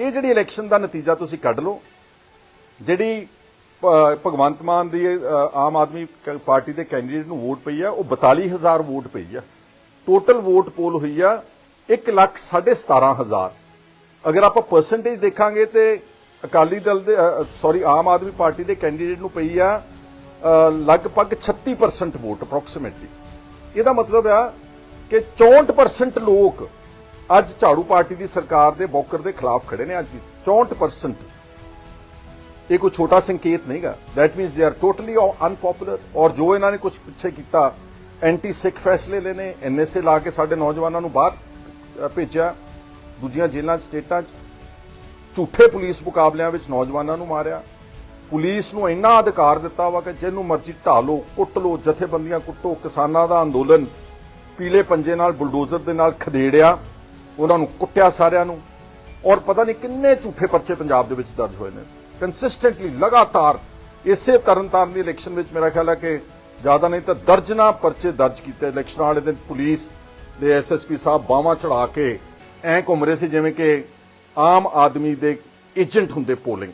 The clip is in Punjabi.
ਇਹ ਜਿਹੜੀ ਇਲੈਕਸ਼ਨ ਦਾ ਨਤੀਜਾ ਤੁਸੀਂ ਕੱਢ ਲਓ, ਜਿਹੜੀ ਭਗਵੰਤ ਮਾਨ ਦੀ ਆਮ ਆਦਮੀ ਕ- ਪਾਰਟੀ ਦੇ ਕੈਂਡੀਡੇਟ ਨੂੰ ਵੋਟ ਪਈ ਆ, ਉਹ 42000 ਵੋਟ ਪਈ ਆ। ਟੋਟਲ ਵੋਟ ਪੋਲ ਹੋਈ ਆ 1 ਲੱਖ 17500 ਅਗਰ ਆਪਾਂ ਪਰਸੈਂਟੇਜ ਦੇਖਾਂਗੇ ਤੇ ਅਕਾਲੀ ਦਲ ਦੇ ਸੌਰੀ ਆਮ ਆਦਮੀ ਪਾਰਟੀ ਦੇ ਕੈਂਡੀਡੇਟ ਨੂੰ ਪਈ ਆ ਲਗਭਗ 36% ਵੋਟ ਅਪਰੋਕਸੀਮੇਟਲੀ ਇਹਦਾ ਮਤਲਬ ਆ ਕਿ 64% ਲੋਕ ਅੱਜ ਝਾੜੂ ਪਾਰਟੀ ਦੀ ਸਰਕਾਰ ਦੇ ਬੌਕਰ ਦੇ ਖਿਲਾਫ ਖੜੇ ਨੇ ਅੱਜ ਵੀ। 64% ਇਹ ਕੋਈ ਛੋਟਾ ਸੰਕੇਤ ਨਹੀਂਗਾ। That means they are totally unpopular ਔਰ ਜੋ ਇਹਨਾਂ ਨੇ ਕੁਝ ਪਿੱਛੇ ਕੀਤਾ, ਐਂਟੀ ਸਿੱਖ ਫੈਸਲੇ ਲੈਨੇ ਐਨਐਸਏ ਲਾ ਕੇ ਸਾਡੇ ਨੌਜਵਾਨਾਂ ਨੂੰ ਬਾਹਰ ਭੇਜਿਆ, ਦੂਜੀਆਂ ਜੇਲ੍ਹਾਂ ਸਟੇਟਾਂ 'ਚ। ਝੂਠੇ ਪੁਲਿਸ ਮੁਕਾਬਲਿਆਂ ਵਿੱਚ ਨੌਜਵਾਨਾਂ ਨੂੰ ਮਾਰਿਆ। ਪੁਲਿਸ ਨੂੰ ਇੰਨਾ ਅਧਿਕਾਰ ਦਿੱਤਾ ਵਾ ਕਿ ਜਿਹਨੂੰ ਮਰਜ਼ੀ ਢਾ ਲਓ, ਕੁੱਟ ਲਓ, ਜਥੇਬੰਦੀਆਂ ਕੁੱਟੋ, ਕਿਸਾਨਾਂ ਦਾ ਅੰਦੋਲਨ ਪੀਲੇ ਪੰਜੇ ਨਾਲ, ਬੁਲਡੋਜ਼ਰ ਦੇ ਨਾਲ ਖਦੇੜਿਆ। ਉਹਨਾਂ ਨੂੰ ਕੁੱਟਿਆ ਸਾਰਿਆਂ ਨੂੰ। ਔਰ ਪਤਾ ਨਹੀਂ ਕਿੰਨੇ ਝੂਠੇ ਪਰਚੇ ਪੰਜਾਬ ਦੇ ਵਿੱਚ ਦਰਜ ਹੋਏ ਨੇ। ਕੰਸਿਸਟੈਂਟਲੀ ਲਗਾਤਾਰ ਇਸੇ ਤਰਨਤਾਰਨ ਦੀ ਇਲੈਕਸ਼ਨ ਵਿੱਚ ਮੇਰਾ ਖਿਆਲ ਹੈ ਕਿ ਜ਼ਿਆਦਾ ਨਹੀਂ ਤਾਂ ਦਰਜਨਾ ਪਰਚੇ ਦਰਜ ਕੀਤੇ। ਇਲੈਕਸ਼ਨਾਂ ਵਾਲੇ ਦਿਨ ਪੁਲਿਸ ਦੇ ਐਸਐਸਪੀ ਸਾਹਿਬ ਬਾਹਾਂ ਚੜਾ ਕੇ ਐਂ ਘੁੰਮ ਰਹੇ ਸੀ ਜਿਵੇਂ ਕਿ ਆਮ ਆਦਮੀ ਦੇ ਏਜੰਟ ਹੁੰਦੇ ਪੋਲਿੰਗ।